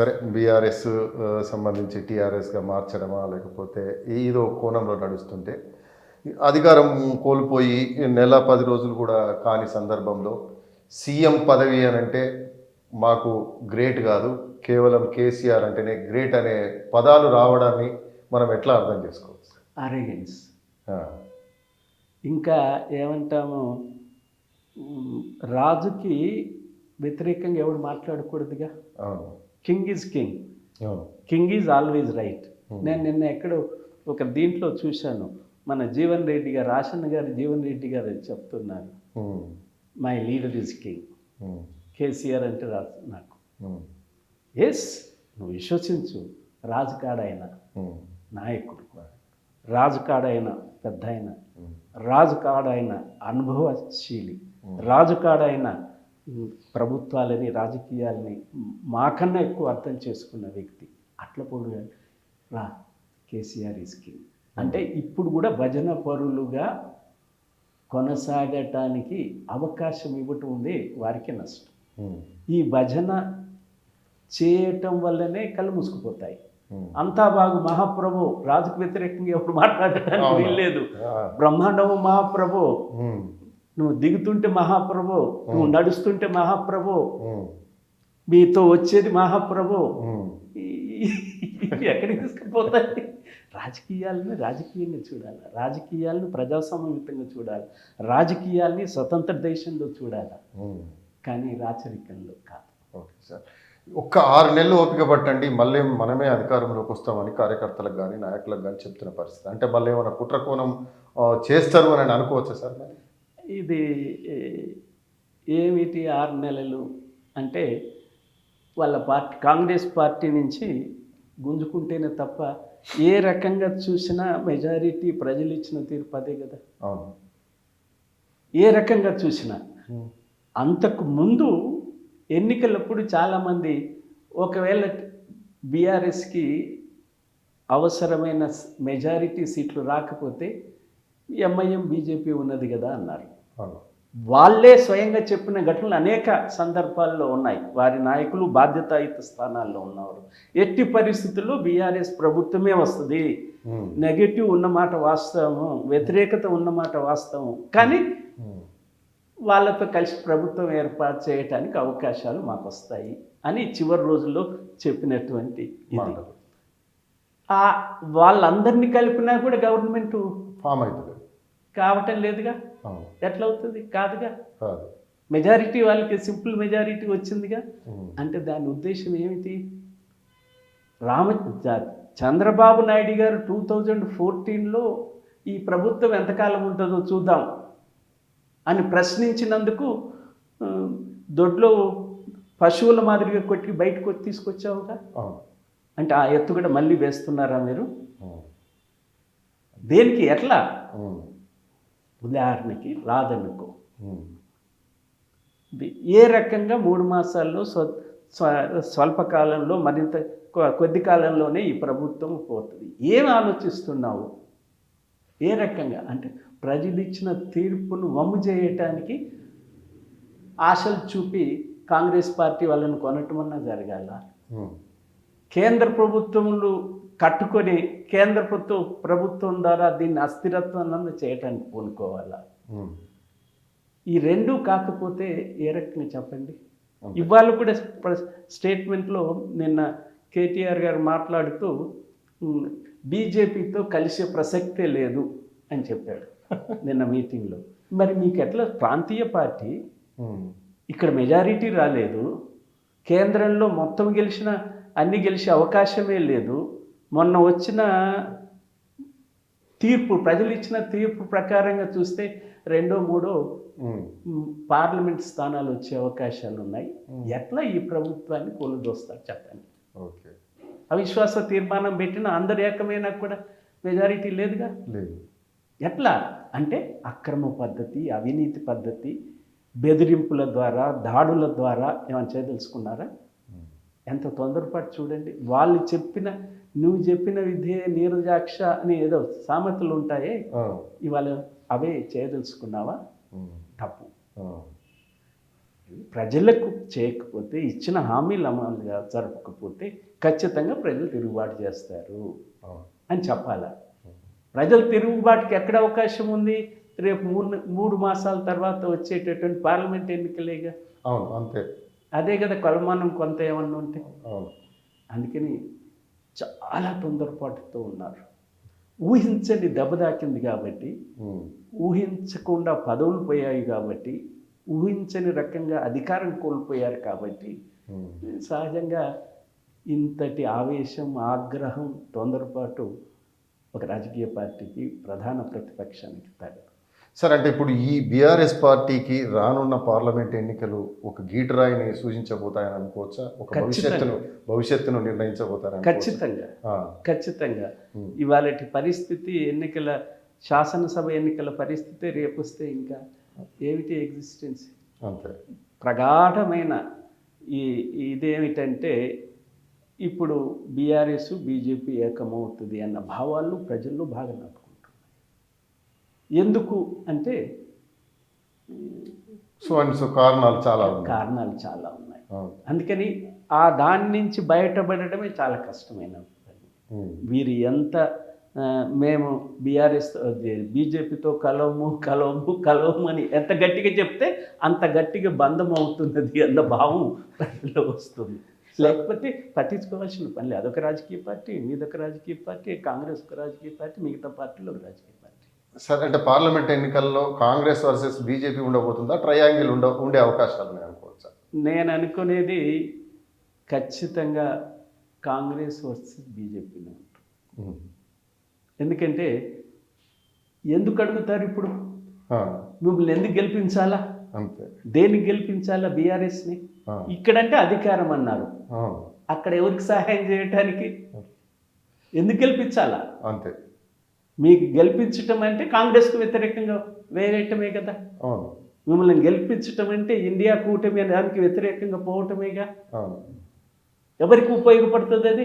సరే బీఆర్ఎస్ సంబంధించి టీఆర్ఎస్గా మార్చడమా లేకపోతే ఏదో కోణంలో నడుస్తుంటే అధికారం కోల్పోయి నెల పది రోజులు కూడా కాని సందర్భంలో సీఎం పదవి అని అంటే మాకు గ్రేట్ కాదు. కేవలం కేసీఆర్ అంటేనే గ్రేట్ అనే పదాలు రావడాన్ని మనం ఎట్లా అర్థం చేసుకోవచ్చు? అరేగెన్స్ ఇంకా ఏమంటాము రాజుకి వ్యతిరేకంగా ఎవడు మాట్లాడకూడదుగా? అవును. King is king king is always right నేను నిన్న ఎక్కడో ఒక దీంట్లో చూశాను. మన జీవన్ రెడ్డి గారు రాషన్ గారు జీవన్ రెడ్డి గారు చెప్తున్నారు. My leader is king KCR అంటే రాజు నాకు. ఎస్ నువ్వు విశ్వసించు. రాజుకాడైన ఉమ్, నాయకుడు రాజుకాడైన పెద్ద ఆయన. ఉమ్, రాజుకాడైన అనుభవశీలి. రాజుకాడైన ఉమ్, ప్రభుత్వాలని రాజకీయాలని మాకన్నా ఎక్కువ అర్థం చేసుకున్న వ్యక్తి అట్ల పొడు రా కేసీఆర్ ఈజ్ కింగ్ అంటే ఇప్పుడు కూడా భజన పరులుగా కొనసాగటానికి అవకాశం ఇవ్వటం ఉంది వారికి నష్టం. ఉమ్, ఈ భజన చేయటం వల్లనే కళ్ళు మూసుకుపోతాయి. ఉమ్. అంతా బాగు మహాప్రభు రాజుకు వ్యతిరేకంగా ఎప్పుడు మాట్లాడటానికి. వీల్లేదు. బ్రహ్మాండము మహాప్రభు. నువ్వు దిగుతుంటే మహాప్రభు నువ్వు నడుస్తుంటే మహాప్రభు మీతో వచ్చేది మహాప్రభు. ఇవి ఎక్కడికి తీసుకుపోతాయి? రాజకీయాలను రాజకీయంగా చూడాలి. రాజకీయాలను ప్రజాస్వామ్యయుతంగా చూడాలి. రాజకీయాల్ని స్వతంత్ర దేశంలో చూడాలి. కానీ రాచరికంలో కాదు. Okay sir. ఒక్క ఆరు నెలలు ఓపిక పట్టండి. మళ్ళీ మనమే అధికారంలోకి వస్తామని కార్యకర్తలకు కానీ నాయకులకు కానీ చెప్తున్న పరిస్థితి. అంటే మళ్ళీ ఏమైనా కుట్ర కోణం చేస్తారు అని అనుకోవచ్చా సార్ మరి? ఇది ఏమిటి ఆరు నెలలు అంటే వాళ్ళ పార్టీ కాంగ్రెస్ పార్టీ నుంచి గుంజుకుంటేనే తప్ప ఏ రకంగా చూసినా మెజారిటీ ప్రజలు ఇచ్చిన తీర్పు అదే కదా. అవును. ఏ రకంగా చూసినా. అంతకు ముందు ఎన్నికలప్పుడు చాలామంది ఒకవేళ బీఆర్ఎస్కి అవసరమైన మెజారిటీ సీట్లు రాకపోతే ఎంఐఎం బీజేపీ ఉన్నది కదా అన్నారు. వాళ్ళే స్వయంగా చెప్పిన ఘటనలు అనేక సందర్భాల్లో ఉన్నాయి. వారి నాయకులు బాధ్యతాయుత స్థానాల్లో ఉన్నవారు. ఎట్టి పరిస్థితుల్లో బీఆర్ఎస్ ప్రభుత్వమే వస్తుంది. నెగటివ్ ఉన్నమాట వాస్తవము వ్యతిరేకత ఉన్నమాట వాస్తవం కానీ వాళ్ళతో కలిసి ప్రభుత్వం ఏర్పాటు చేయటానికి అవకాశాలు మాకు వస్తాయి అని చివరి రోజుల్లో చెప్పినటువంటి వాళ్ళందరినీ కలిపినా కూడా గవర్నమెంట్ ఫామ్ అవుతుంది కావటం లేదుగా? ఎట్లా అవుతుంది కాదుగా? కాదు. మెజారిటీ వాళ్ళకి సింపుల్ మెజారిటీ వచ్చిందిగా? అంటే దాని ఉద్దేశం ఏమిటి? రామ చంద్రబాబు నాయుడు గారు టూ థౌజండ్ ఫోర్టీన్లో ఈ ప్రభుత్వం ఎంతకాలం ఉంటుందో చూద్దాం అని ప్రశ్నించినందుకు దొడ్లో పశువుల మాదిరిగా కొట్టి బయటకు తీసుకొచ్చావుగా? అంటే ఆ ఎత్తు కూడా మళ్ళీ వేస్తున్నారా మీరు? దేనికి? ఎట్లా? ఉదాహరణకి రాదనుకో ఏ రకంగా మూడు మాసాల్లో స్వ స్వ- స్వల్పకాలంలో మరింత కొద్ది కాలంలోనే ఈ ప్రభుత్వం పోతుంది. ఏం ఆలోచిస్తున్నావు? ఏ రకంగా? అంటే ప్రజలు ఇచ్చిన తీర్పును వమ్ము చేయటానికి ఆశలు చూపి కాంగ్రెస్ పార్టీ వాళ్ళని కొనటమన్నా జరగాల? కేంద్ర ప్రభుత్వములు కట్టుకొని కేంద్ర ప్రభుత్వం ప్రభుత్వం ద్వారా దీన్ని అస్థిరత్వాన్ని చేయటానికి పూనుకోవాలా? ఈ రెండు కాకపోతే ఏ రకంగా చెప్పండి. ఇవాళ కూడా స్టేట్మెంట్లో నిన్న కేటీఆర్ గారు మాట్లాడుతూ బీజేపీతో కలిసే ప్రసక్తే లేదు అని చెప్పాడు నిన్న మీటింగ్లో. మరి మీకు ఎట్లా? ప్రాంతీయ పార్టీ ఇక్కడ మెజారిటీ రాలేదు. కేంద్రంలో మొత్తం గెలిచిన అన్ని గెలిచే అవకాశమే లేదు. మొన్న వచ్చిన తీర్పు ప్రజలు ఇచ్చిన తీర్పు ప్రకారంగా చూస్తే రెండో మూడో పార్లమెంట్ స్థానాలు వచ్చే అవకాశాలు ఉన్నాయి. ఎట్లా ఈ ప్రభుత్వాన్ని కూలదోస్తారు చెప్పండి. ఓకే. అవిశ్వాస తీర్మానం పెట్టిన అందరు ఏకమైనా కూడా మెజారిటీ లేదుగా? లేదు. ఎట్లా? అంటే అక్రమ పద్ధతి అవినీతి పద్ధతి బెదిరింపుల ద్వారా దాడుల ద్వారా ఏమైనా చేయదలుచుకున్నారా? ఎంత తొందరపాటు చూడండి. వాళ్ళు చెప్పిన నువ్వు చెప్పిన విధే నీరజాక్ష అని ఏదో సామెతలు ఉంటాయే. ఇవాళ అవే చేయదలుచుకున్నావా? తప్పు. ప్రజలకు చేయకపోతే ఇచ్చిన హామీలు అమలుగా జరపకపోతే ఖచ్చితంగా ప్రజలు తిరుగుబాటు చేస్తారు అని చెప్పాలా? ప్రజల తిరుగుబాటుకి ఎక్కడ అవకాశం ఉంది? రేపు మూడు మూడు మాసాల తర్వాత వచ్చేటటువంటి పార్లమెంట్ ఎన్నికలేగా? అవును అంతే. అదే కదా కొలమానం కొంత ఏమన్నా ఉంటే. అందుకని చాలా తొందరపాటుతో ఉన్నారు ఊహించని దెబ్బ తాకింది కాబట్టి. ఊహించకుండా పదవులు పోయాయి కాబట్టి ఊహించని రకంగా అధికారం కోల్పోయారు కాబట్టి. సహజంగా ఇంతటి ఆవేశం ఆగ్రహం తొందరపాటు ఒక రాజకీయ పార్టీకి ప్రధాన ప్రతిపక్షానికి తగదు సార్ అంటే ఇప్పుడు ఈ బీఆర్ఎస్ పార్టీకి రానున్న పార్లమెంట్ ఎన్నికలు ఒక గీటరాయిని సూచించబోతాయని అనుకోవచ్చా? ఒక. భవిష్యత్తును భవిష్యత్తును నిర్ణయించబోతారని ఖచ్చితంగా. ఖచ్చితంగా. ఇవాళటి పరిస్థితి ఎన్నికల శాసనసభ ఎన్నికల పరిస్థితి రేపు వస్తే ఇంకా ఏమిటి ఎగ్జిస్టెన్స్? అంతే. ప్రగాఢమైన ఈ ఇదేమిటంటే ఇప్పుడు బీఆర్ఎస్ బీజేపీ ఏకమవుతుంది అన్న భావాలు ప్రజల్లో బాగా ఎందుకు అంటే సో అండ్ సో కారణాలు చాలా ఉన్నాయి. కారణాలు చాలా ఉన్నాయి. అందుకని ఆ దాని నుంచి బయటపడటమే చాలా కష్టమైన. వీరు ఎంత మేము బీఆర్ఎస్ బీజేపీతో కలవము కలవము కలవము అని ఎంత గట్టిగా చెప్తే అంత గట్టిగా బంధం అవుతున్నది అన్న భావం ప్రజల్లో వస్తుంది. లేకపోతే పట్టించుకోవాల్సిన పని లేదు. అదొక రాజకీయ పార్టీ మీదొక రాజకీయ పార్టీ కాంగ్రెస్ ఒక రాజకీయ పార్టీ మిగతా పార్టీలు ఒక రాజకీయ పార్టీ సరే అంటే పార్లమెంట్ ఎన్నికల్లో కాంగ్రెస్ వర్సెస్ బీజేపీ ఉండబోతుందా? ట్రయాంగిల్ ఉండ ఉండే అవకాశాలు ఉన్నాయి అనుకోవచ్చా? నేను అనుకునేది ఖచ్చితంగా కాంగ్రెస్ వర్సెస్ బీజేపీనే ఉంటుంది. ఎందుకంటే ఎందుకు అడుగుతారు ఇప్పుడు? మిమ్మల్ని ఎందుకు గెలిపించాలా? అంతే. దేనికి గెలిపించాలా బీఆర్ఎస్ని? ఇక్కడంటే అధికారం అన్నారు. అక్కడ ఎవరికి సహాయం చేయటానికి? ఎందుకు గెలిపించాలా? అంతే. మీకు గెలిపించటం అంటే కాంగ్రెస్కు వ్యతిరేకంగా వేరేయటమే కదా. అవును. మిమ్మల్ని గెలిపించటం అంటే ఇండియా కూటమి అనే దానికి వ్యతిరేకంగా పోవటమేగా. ఎవరికి ఉపయోగపడుతుంది అది?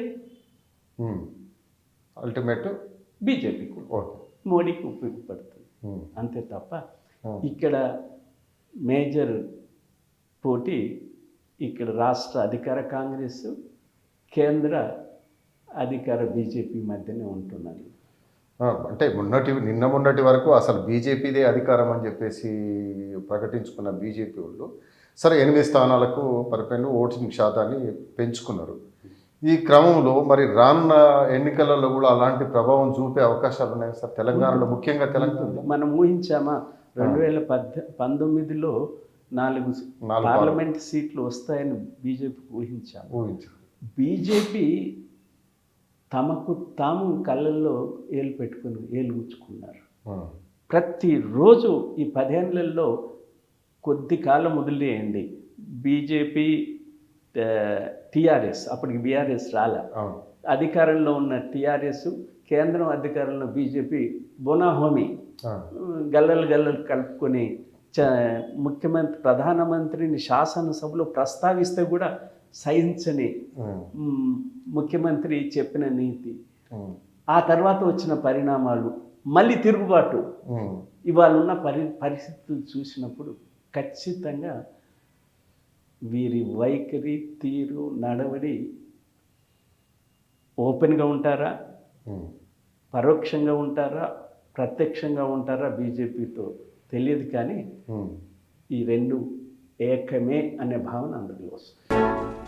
అల్టిమేట్ బీజేపీకి. మోడీకి ఉపయోగపడుతుంది. అంతే తప్ప. ఇక్కడ మేజర్ పోటీ ఇక్కడ రాష్ట్ర అధికార కాంగ్రెస్ కేంద్ర అధికార బీజేపీ మధ్యనే ఉంటున్నది. ఆ, అంటే మొన్నటి నిన్న మొన్నటి వరకు అసలు బీజేపీదే అధికారం అని చెప్పేసి ప్రకటించుకున్న బీజేపీ వాళ్ళు సరే ఎనిమిది స్థానాలకు పరిపైన ఓటింగ్ శాతాన్ని పెంచుకున్నారు. ఈ క్రమంలో మరి రానున్న ఎన్నికలలో కూడా అలాంటి ప్రభావం చూపే అవకాశాలు ఉన్నాయి సార్? తెలంగాణలో ముఖ్యంగా తెలంగాణలో మనం ఊహించామా? రెండు వేల పద్దె పంతొమ్మిదిలో నాలుగు పార్లమెంట్ సీట్లు వస్తాయని బీజేపీకి ఊహించాము ఊహించారు బీజేపీ తమకు తాము కళ్ళల్లో ఏలు పెట్టుకుని ఏలు గుచ్చుకున్నారు. ఆ, ప్రతిరోజు ఈ పదేళ్ళలో కొద్ది కాలం వదిలేయండి. బీజేపీ టీఆర్ఎస్ అప్పటికి బీఆర్ఎస్ రాలే. అధికారంలో ఉన్న టీఆర్ఎస్ కేంద్రం అధికారంలో బీజేపీ బోనాహోమి గల్లలు గల్లలు కలుపుకొని చ ముఖ్యమంత్రి ప్రధానమంత్రిని శాసనసభలో ప్రస్తావిస్తే కూడా సహించని ముఖ్యమంత్రి చెప్పిన నీతి. ఆ. తర్వాత వచ్చిన పరిణామాలు మళ్ళీ తిరుగుబాటు. ఇవాళ ఉన్న పరి పరిస్థితులు చూసినప్పుడు ఖచ్చితంగా వీరి వైఖరి తీరు నడవడి ఓపెన్గా ఉంటారా. పరోక్షంగా ఉంటారా? ప్రత్యక్షంగా ఉంటారా? బీజేపీతో తెలియదు కానీ. ఈ రెండు ఏకమే అనే భావన అందులో వస్తుంది.